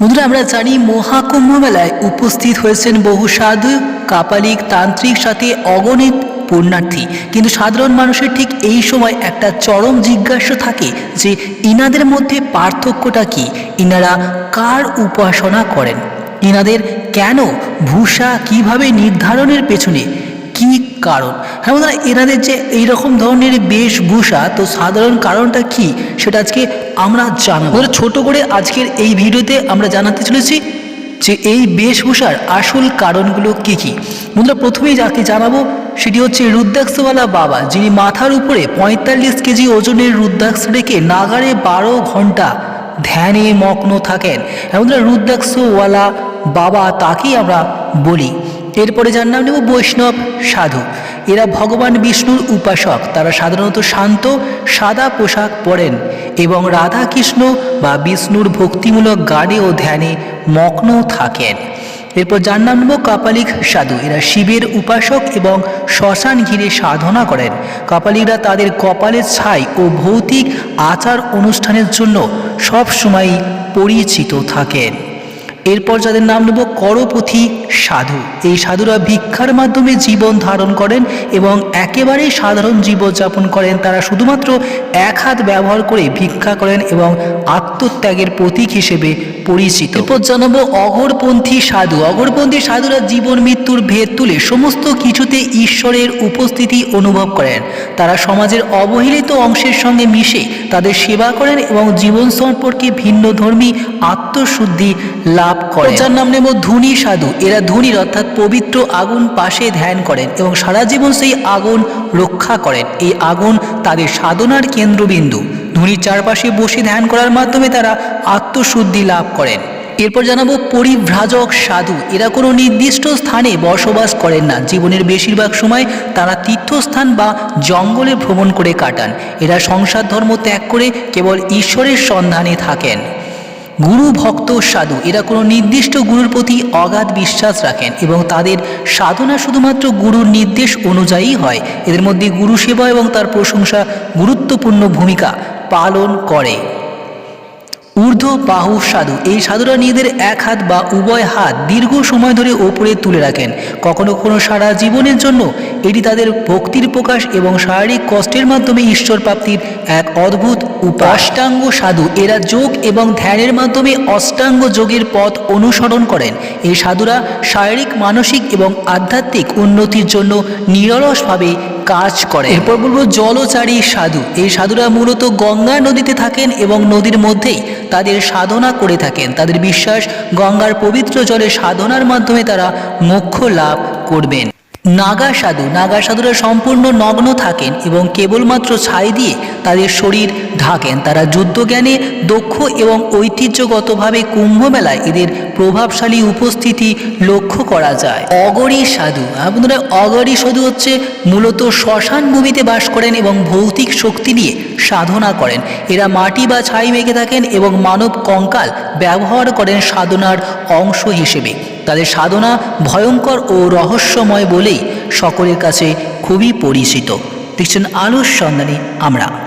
বন্ধুরা আমরা জানি মহাকুম্ভ মেলায় উপস্থিত হয়েছেন বহু সাধু, কাপালিক, তান্ত্রিক, সাথে অগণিত পুণ্যার্থী। কিন্তু সাধারণ মানুষের ঠিক এই সময় একটা চরম জিজ্ঞাসা থাকে যে, ইনাদের মধ্যে পার্থক্যটা কি? ইনারা কার উপাসনা করেন? ইনাদের কেন, ভূষা কীভাবে নির্ধারণের পেছনে কি কারণ? হ্যাঁ বন্ধুরা এনাদের যে এইরকম ধরনের বেশভূষা, তো সাধারণ কারণটা কি? সেটা আজকে আমরা জানব। ছোট করে আজকের এই ভিডিওতে আমরা জানাতে চলেছি যে এই বেশভূষার আসল কারণগুলো কি কি। বন্ধুরা, প্রথমেই যাকে জানাব, সেটি হচ্ছে রুদ্রাক্ষওয়ালা বাবা, যিনি মাথার উপরে পঁয়তাল্লিশ কেজি ওজনের রুদ্রাক্ষ রেখে নাগারে বারো ঘণ্টা ধ্যানে মগ্ন থাকেন। এবং রুদ্রাক্ষওয়ালা বাবা, তাকেই আমরা বলি। এরপরে যার নাম নেব বৈষ্ণব সাধু। এরা ভগবান বিষ্ণুর উপাসক। তারা সাধারণত শান্ত, সাদা পোশাক পরেন এবং রাধা কৃষ্ণ বা বিষ্ণুর ভক্তিমূলক গানে ও ধ্যানে মগ্ন থাকেন। এরপর যার নাম কাপালিক সাধু। এরা শিবের উপাসক এবং শ্মশান ঘিরে সাধনা করেন। কাপালিকরা তাদের কপালের ছাই ও ভৌতিক আচার অনুষ্ঠানের জন্য সবসময়ই পরিচিত থাকেন। এরপর যাদের নাম নেব করপথি সাধু। এই সাধুরা ভিক্ষার মাধ্যমে জীবন ধারণ করেন এবং একেবারেই সাধারণ জীবনযাপন করেন। তারা শুধুমাত্র এক হাত ব্যবহার করে ভিক্ষা করেন এবং আত্মত্যাগের প্রতীক হিসেবে পরিচিত। এরপর জানাব অগরপন্থী সাধু। অগরপন্থী সাধুরা জীবন মৃত্যুর ভেদ তুলে সমস্ত কিছুতে ঈশ্বরের উপস্থিতি অনুভব করেন। তারা সমাজের অবহেলিত অংশের সঙ্গে মিশে তাদের সেবা করেন এবং জীবন সম্পর্কে ভিন্ন ধর্মী আত্মশুদ্ধি লাভ করেন। যার নাম নেব ধনী সাধু। এরা ধুনির অর্থাৎ পবিত্র আগুন পাশে ধ্যান করেন এবং সারা জীবন সেই আগুন রক্ষা করেন। এই আগুন তাদের সাধনার কেন্দ্রবিন্দু। ধুনির চারপাশে বসে ধ্যান করার মাধ্যমে তারা আত্মশুদ্ধি লাভ করেন। এরপর জানাব, পরিভ্রাজক সাধু। এরা কোনো নির্দিষ্ট স্থানে বসবাস করেন না। জীবনের বেশিরভাগ সময় তারা তীর্থস্থান বা জঙ্গলে ভ্রমণ করে কাটান। এরা সংসার ধর্ম ত্যাগ করে কেবল ঈশ্বরের সন্ধানে থাকেন। গুরু ভক্ত সাধু। এরা কোনো নির্দিষ্ট গুরুর প্রতি অগাধ বিশ্বাস রাখেন এবং তাদের সাধনা শুধুমাত্র গুরুর নির্দেশ অনুযায়ী হয়। এদের মধ্যে গুরু সেবা এবং তার প্রশংসা গুরুত্বপূর্ণ ভূমিকা। পালন করে। ঊর্ধ্ব, বাহু, সাধু। এই সাধুরা নিজেদের এক হাত বা উভয় হাত দীর্ঘ সময় ধরে ওপরে তুলে রাখেন। কখনো কখনো সারা জীবনের জন্য এটি তাদের ভক্তির প্রকাশ এবং শারীরিক কষ্টের মাধ্যমে ঈশ্বর প্রাপ্তির এক অদ্ভুত উপাষ্টাঙ্গ সাধু। এরা যোগ এবং ধ্যানের মাধ্যমে অষ্টাঙ্গ যোগের পথ অনুসরণ করেন। এই সাধুরা শারীরিক, মানসিক এবং আধ্যাত্মিক উন্নতির জন্য নিরলসভাবে কাজ করে এরপর বলব জলচারী সাধু। এই সাধুরা মূলত গঙ্গা নদীতে থাকেন এবং নদীর মধ্যেই তাদের সাধনা করে থাকেন। তাদের বিশ্বাস গঙ্গার পবিত্র জলে সাধনার মাধ্যমে তারা মোক্ষ লাভ করবেন। নাগা সাধু, নাগা সাধুরা সম্পূর্ণ নগ্ন থাকেন এবং কেবলমাত্র ছাই দিয়ে তাদের শরীর ঢাকেন। তারা যুদ্ধজ্ঞানে, দক্ষ এবং ঐতিহ্যগতভাবে কুম্ভমেলায় এদের প্রভাবশালী উপস্থিতি লক্ষ্য করা যায়। অগরী সাধু আপনারা অগরী সাধু হচ্ছে মূলত শ্মশান ভূমিতে বাস করেন এবং ভৌতিক শক্তি নিয়ে সাধনা করেন। এরা মাটি বা ছাই মেখে থাকেন এবং মানব কঙ্কাল ব্যবহার করেন সাধনার অংশ হিসেবে। তাদের সাধনা ভয়ঙ্কর ও রহস্যময় বলেই সকলের কাছে খুবই পরিচিত। দেখছেন আলোর সন্ধানে আমরা।